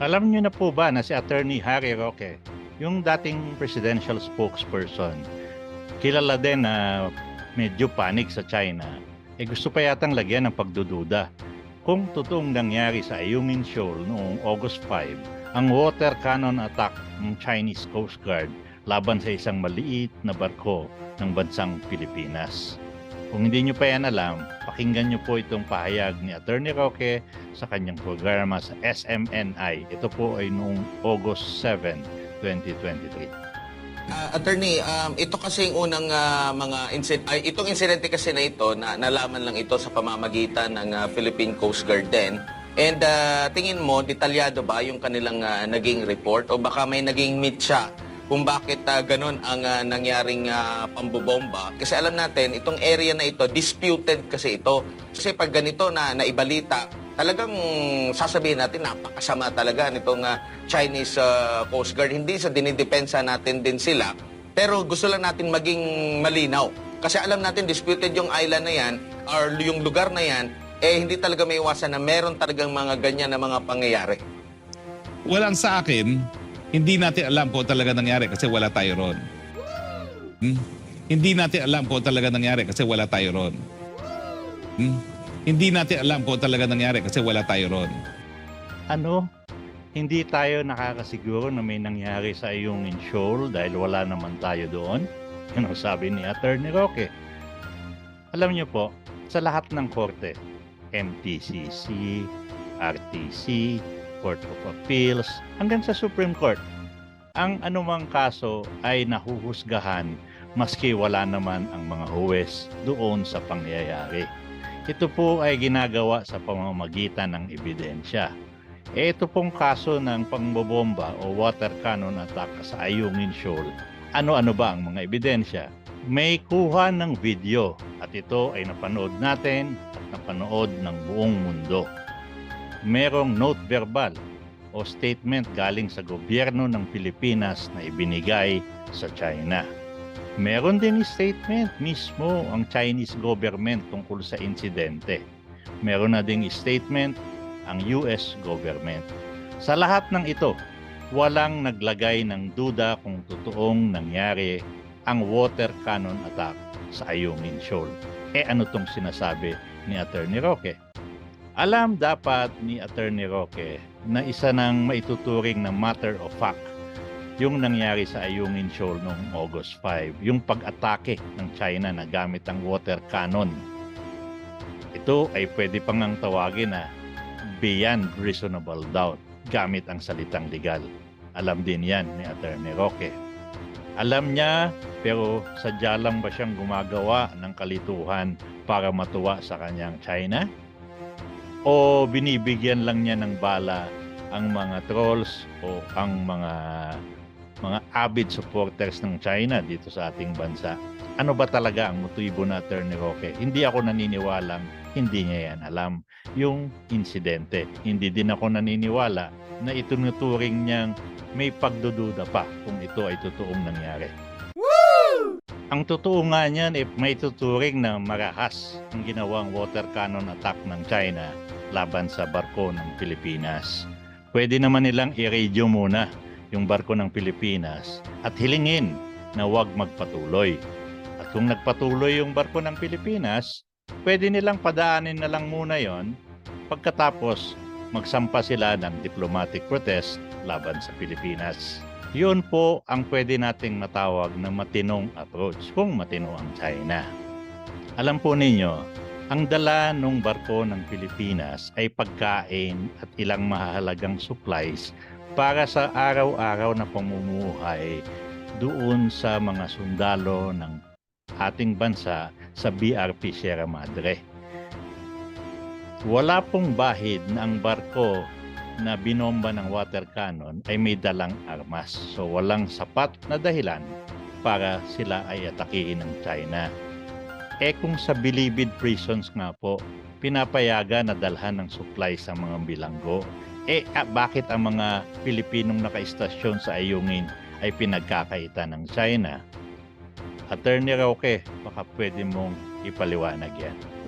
Alam niyo na po ba na si Attorney Harry Roque, yung dating presidential spokesperson, kilala din na medyo panic sa China, eh gusto pa yatang lagyan ng pagdududa kung totoong nangyari sa Ayungin Shoal noong August 5 ang water cannon attack ng Chinese Coast Guard laban sa isang maliit na barko ng bansang Pilipinas. Kung hindi nyo pa yan alam, pakinggan nyo po itong pahayag ni Attorney Roque sa kanyang programa sa SMNI. Ito po ay noong August 7, 2023. Ah, attorney, um, ito kasi yung unang ah, mga incident, ay, itong insidente kasi na ito, na nalaman lang ito sa pamamagitan ng ah, Philippine Coast Guard din. And ah, tingin mo, detalyado ba yung kanilang ah, naging report o baka may naging meet siya kung bakit ah, ganun ang ah, nangyaring ah, pambobomba? Kasi alam natin, itong area na ito, disputed kasi ito. Kasi pag ganito na naibalita, talagang sasabihin natin napakasama talaga nitong ah, Chinese ah, Coast Guard. Hindi sa dinidepensa natin din sila, pero gusto lang natin maging malinaw. Kasi alam natin disputed yung island na yan or yung lugar na yan, eh hindi talaga may iwasan na meron talagang mga ganyan na mga pangyayari. Walang sa akin, hindi natin alam kung talaga nangyari kasi wala tayo ron. Hmm? Hindi natin alam kung talaga nangyari kasi wala tayo ron. Hmm? Hindi natin alam kung talaga nangyari kasi wala tayo ron. Ano? Hindi tayo nakakasiguro na may nangyari sa Ayungin Shoal dahil wala naman tayo doon? Yun ang sabi ni Attorney Roque. Alam niyo po, sa lahat ng korte, MTCC, RTC, Court of Appeals, hanggang sa Supreme Court, ang anumang kaso ay nahuhusgahan maski wala naman ang mga huwes doon sa pangyayari. Ito po ay ginagawa sa pamamagitan ng ebidensya. E ito pong kaso ng pangbobomba o water cannon attack sa Ayungin Shoal. Ano-ano ba ang mga ebidensya? May kuha ng video at ito ay napanood natin at napanood ng buong mundo. Merong note verbal o statement galing sa gobyerno ng Pilipinas na ibinigay sa China. Meron din statement mismo ang Chinese government tungkol sa insidente. Meron na ding statement ang US government. Sa lahat ng ito, walang naglagay ng duda kung totoong nangyari ang water cannon attack sa Ayungin Shoal. Eh ano tong sinasabi ni Attorney Roque? Alam dapat ni Attorney Roque na isa ng maituturing na matter of fact yung nangyari sa Ayungin Shoal noong August 5, yung pag-atake ng China na gamit ang water cannon. Ito ay pwede pang ang tawagin na beyond reasonable doubt gamit ang salitang legal. Alam din yan ni Attorney Roque. Alam niya pero sadya lang ba siyang gumagawa ng kalituhan para matuwa sa kanyang China? O binibigyan lang niya ng bala ang mga trolls o ang mga mga avid supporters ng China dito sa ating bansa. Ano ba talaga ang motibo na Attorney Roque? Hindi ako naniniwalang hindi niya yan alam yung insidente. Hindi din ako naniniwala na itunuturing niyang may pagdududa pa kung ito ay totoong nangyari. Ang totoo nga niyan, if may tuturing na marahas ang ginawang water cannon attack ng China laban sa barko ng Pilipinas, pwede naman nilang i-radio muna yung barko ng Pilipinas at hilingin na huwag magpatuloy. At kung nagpatuloy yung barko ng Pilipinas, pwede nilang padaanin na lang muna yon pagkatapos magsampa sila ng diplomatic protest laban sa Pilipinas. Yun po ang pwede nating matawag na matinong approach kung matino ang China. Alam po ninyo, ang dala ng barko ng Pilipinas ay pagkain at ilang mahalagang supplies para sa araw-araw na pamumuhay doon sa mga sundalo ng ating bansa sa BRP Sierra Madre. Wala pong bahid na ang barko na binomba ng water cannon ay may dalang armas. So walang sapat na dahilan para sila ay atakihin ng China. Eh kung sa bilibid prisons nga po, pinapayagan na dalhan ng supply sa mga bilanggo. Eh ah, bakit ang mga Pilipinong nakaistasyon sa Ayungin ay pinagkakaita ng China? Attorney Roque, baka pwede mong ipaliwanag yan.